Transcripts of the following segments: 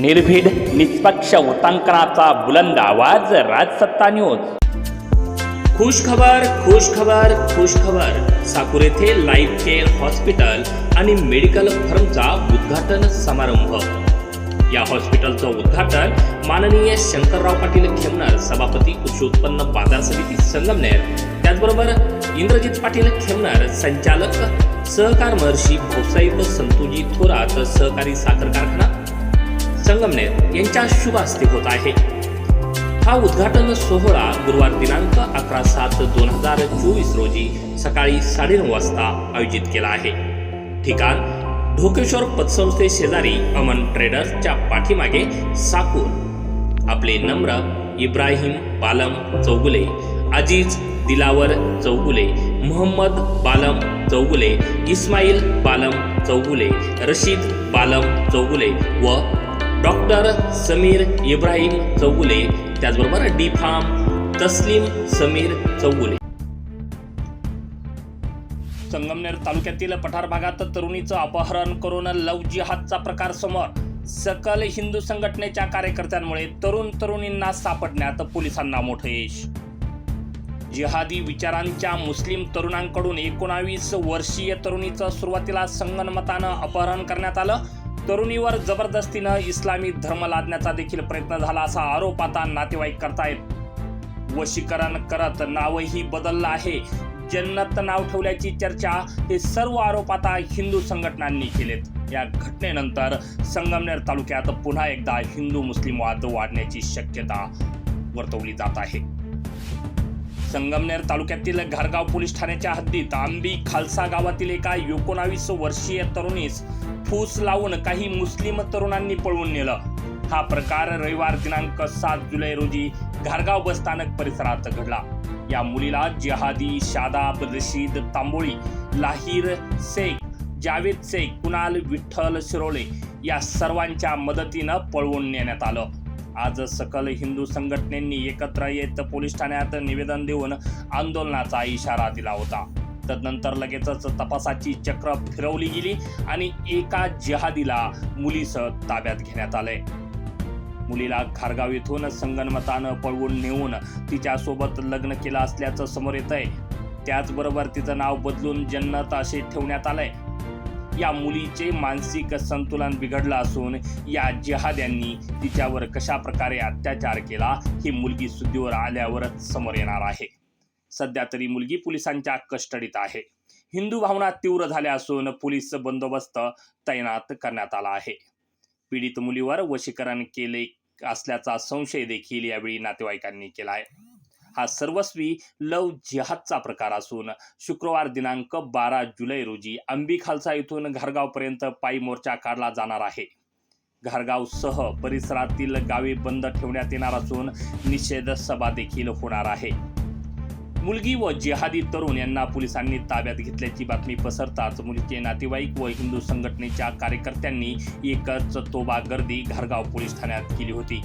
निर्भीड निष्पक्ष वृत्तांकनाचा बुलंद आवाज राजसत्ता न्यूज खुश खबर खुश खबर खुश खबर साकूर येथे लाईफ केअर हॉस्पिटल आणि मेडिकल फर्मचा उद्घाटन समारंभ. या हॉस्पिटलचं उद्घाटन माननीय शंकरराव पाटील खेमनर सभापती कृषी उत्पन्न बाजार समिती संगमनेर त्याचबरोबर इंद्रजित पाटील खेमनर संचालक सहकार महर्षी भाऊसाहेब संतोजी थोरात सहकारी साखर कारखाना संगमनेर यांच्या शुभ हस्ते होत आहे. हा उद्घाटन सोहळा गुरुवार दिनांक अकरा सात दोन हजार चोवीस रोजी सकाळी साडेनऊ वाजता आयोजित केला आहे. ठिकाण ढोकेश्वर पतसंस्थे शेजारी अमन ट्रेडर्सच्या पाठीमागे साकूर आपले नम्र इब्राहिम बालम चौगुले अजीज दिलावर चौगुले मोहम्मद बालम चौगुले इस्माईल बालम चौगुले रशीद बालम चौगुले व डॉक्टर समीर इब्राहिम चौगुले त्याचबरोबर डी फार्म तस्लीम समीर चौगुले. संगमनेर तालुक्यातील पठार भागात तरुणीचं अपहरण करून लव जिहादचा प्रकार समोर सकल हिंदू संघटनेच्या कार्यकर्त्यांमुळे तरुण तरुणींना सापडण्यात पोलिसांना मोठं यश जिहादी विचारांच्या मुस्लिम तरुणांकडून एकोणावीस वर्षीय तरुणीचं सुरुवातीला संगनमतानं अपहरण करण्यात आलं. तरुणीवर जबरदस्तीनं इस्लामी धर्म लादण्याचा देखील प्रयत्न झाला असा आरोप आता नातेवाईक करतायत. वशीकरण करत नावही बदललं आहे. जन्नत नाव ठेवल्याची चर्चा हे सर्व आरोप आता हिंदू संघटनांनी केलेत. या घटनेनंतर संगमनेर तालुक्यात पुन्हा एकदा हिंदू मुस्लिम वाद वाढण्याची शक्यता वर्तवली जात आहे. संगमनेर तालुक्यातील घारगाव पोलीस ठाण्याच्या हद्दीत आंबी खालसा गावातील एका एकोणावीस वर्षीय तरुणीस फूस लावून काही मुस्लिम तरुणांनी पळवून नेलं. हा प्रकार रविवार दिनांक सात जुलै रोजी घारगाव बसस्थानक परिसरात घडला. या मुलीला जिहादी शादाब रशीद तांबोळी लाहीर शेख जावेद शेख कुणाल विठ्ठल शिरोळे या सर्वांच्या मदतीनं पळवून नेण्यात आलं. आज सकल हिंदू संघटनेंनी एकत्र येत पोलीस ठाण्यात निवेदन देऊन आंदोलनाचा इशारा दिला होता. तदनंतर लगेचच तपासाची चक्र फिरवली गेली आणि एका जिहादीला मुलीसह ताब्यात घेण्यात आले. मुलीला खारगाव येथून संगनमतानं पळवून नेऊन तिच्यासोबत लग्न केलं असल्याचं समोर येत आहे त्याचबरोबर तिचं नाव बदलून जन्नत असे ठेवण्यात आलंय. या मुलीचे मानसिक संतुलन बिघडलं असून या जिहाद्यांनी तिच्यावर कशा प्रकारे अत्याचार केला ही मुलगी सुद्धीवर आल्यावरच समोर येणार आहे. सध्या तरी मुलगी पोलिसांच्या कस्टडीत आहे. हिंदू भावना तीव्र झाल्या असून पोलीस बंदोबस्त तैनात करण्यात आला आहे. पीडित मुलीवर वशीकरण केले असल्याचा संशय देखील यावेळी नातेवाईकांनी केला आहे. हा सर्वस्वी लव जिहादचा प्रकार असून शुक्रवार दिनांक बारा जुलै रोजी अंबी खालसा इथून घरगावपर्यंत पायी मोर्चा काढला जाणार आहे. घरगावसह परिसरातील गावे बंद ठेवण्यात येणार असून निषेध सभा देखील होणार आहे. मुलगी व जिहादी तरुण यांना पोलिसांनी ताब्यात घेतल्याची बातमी पसरताच मुलीचे नातेवाईक व हिंदू संघटनेच्या कार्यकर्त्यांनी एकच तोबा गर्दी घरगाव पोलीस ठाण्यात केली होती.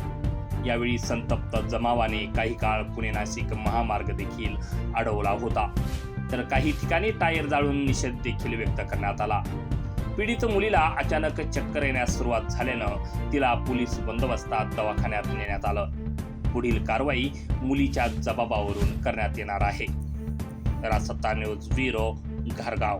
यावेळी संतप्त जमावाने काही काळ पुणे नाशिक महामार्ग देखील अडवला होता. तर काही ठिकाणी टायर जाळून निषेध देखील व्यक्त करण्यात आला. पीडित मुलीला अचानक चक्कर येण्यास सुरुवात झाल्यानं तिला पोलीस बंदोबस्तात दवाखान्यात नेण्यात आलं. पुढील कारवाई मुलीच्या जबाबावरून करण्यात येणार आहे. रासत्ता न्यूज ब्युरो घरगाव.